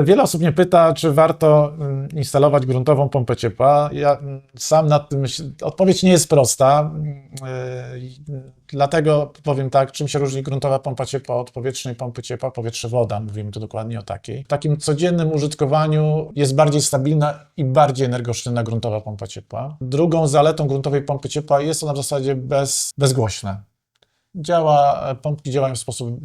Wiele osób mnie pyta, czy warto mm, instalować gruntową pompę ciepła. Ja mm, sam nad tym myśl... Odpowiedź nie jest prosta. mm, mm, Dlatego powiem tak, czym się różni gruntowa pompa ciepła od powietrznej pompy ciepła, powietrze-woda, mówimy tu dokładnie o takiej. W takim codziennym użytkowaniu jest bardziej stabilna i bardziej energooszczędna gruntowa pompa ciepła. Drugą zaletą gruntowej pompy ciepła jest ona w zasadzie bez, bezgłośna. Działa, pompki działają w sposób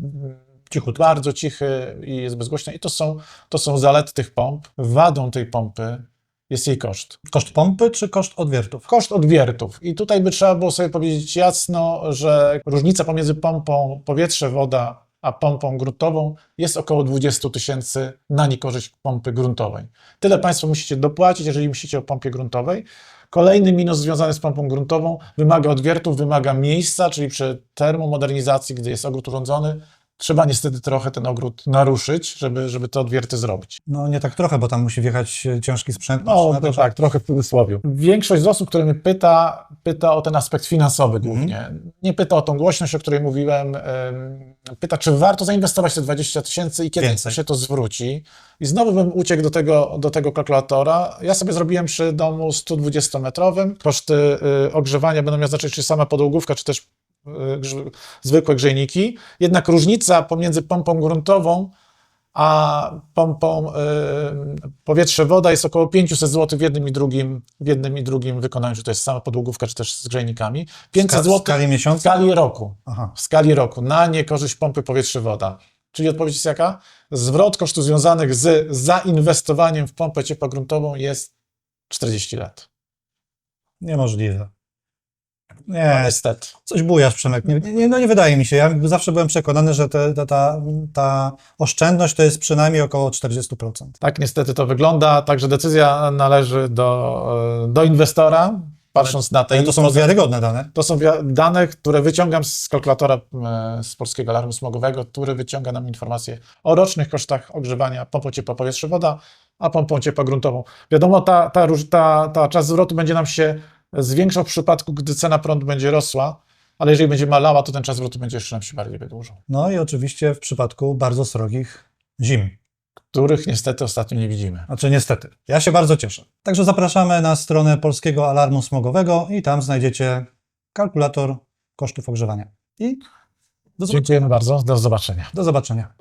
Cichutko. bardzo cichy i jest bezgłośna i to są, to są zalety tych pomp. Wadą tej pompy jest jej koszt. Koszt pompy czy koszt odwiertów? Koszt odwiertów. I tutaj by trzeba było sobie powiedzieć jasno, że różnica pomiędzy pompą powietrze-woda a pompą gruntową jest około 20 tysięcy na niekorzyść pompy gruntowej. Tyle Państwo musicie dopłacić, jeżeli myślicie o pompie gruntowej. Kolejny minus związany z pompą gruntową wymaga odwiertów, wymaga miejsca, czyli przy termomodernizacji, gdy jest ogród urządzony, trzeba niestety trochę ten ogród naruszyć, żeby, żeby te odwierty zrobić. No nie tak trochę, bo tam musi wjechać e, ciężki sprzęt. No, maszyna, to tak, trochę w cudzysłowie. Większość z osób, które mnie pyta, pyta o ten aspekt finansowy głównie. Nie pyta o tą głośność, o której mówiłem. Pyta, czy warto zainwestować te 20 tysięcy i kiedy Więcej. się to zwróci. I znowu bym uciekł do tego, do tego kalkulatora. Ja sobie zrobiłem przy domu 120-metrowym. Koszty y, ogrzewania będą miały znaczyć, czy sama podłogówka, czy też zwykłe grzejniki. Jednak różnica pomiędzy pompą gruntową a pompą y, powietrze-woda jest około 500 zł w jednym i drugim, w jednym i drugim wykonaniu, czy to jest sama podłogówka, czy też z grzejnikami. 500 Ska- w zł skali w miesiąca? skali roku. Aha. W skali roku na niekorzyść pompy powietrze-woda. Czyli odpowiedź jest jaka? Zwrot kosztów związanych z zainwestowaniem w pompę ciepłogruntową jest 40 lat. Niemożliwe. Nie, Niestety. coś bujasz, Przemek. Nie, nie, no nie wydaje mi się. Ja zawsze byłem przekonany, że te, ta, ta, ta oszczędność to jest przynajmniej około 40%. Tak niestety to wygląda, także decyzja należy do, e, do inwestora, patrząc na te Ale to są wiarygodne dane. To są dane, które wyciągam z kalkulatora e, z Polskiego Alarmu Smogowego, który wyciąga nam informacje o rocznych kosztach ogrzewania pompą ciepła powietrze woda, a pompą ciepła gruntową. Wiadomo, ta, ta, ta, ta czas zwrotu będzie nam się zwiększał w przypadku, gdy cena prądu będzie rosła, ale jeżeli będzie malała, to ten czas zwrotu będzie jeszcze nam się bardziej wydłużał, No i oczywiście w przypadku bardzo srogich zim. których niestety ostatnio nie widzimy. Znaczy niestety. Ja się bardzo cieszę. Także zapraszamy na stronę Polskiego Alarmu Smogowego i tam znajdziecie kalkulator kosztów ogrzewania. I do, zob- Dziękujemy bardzo, do zobaczenia. do zobaczenia.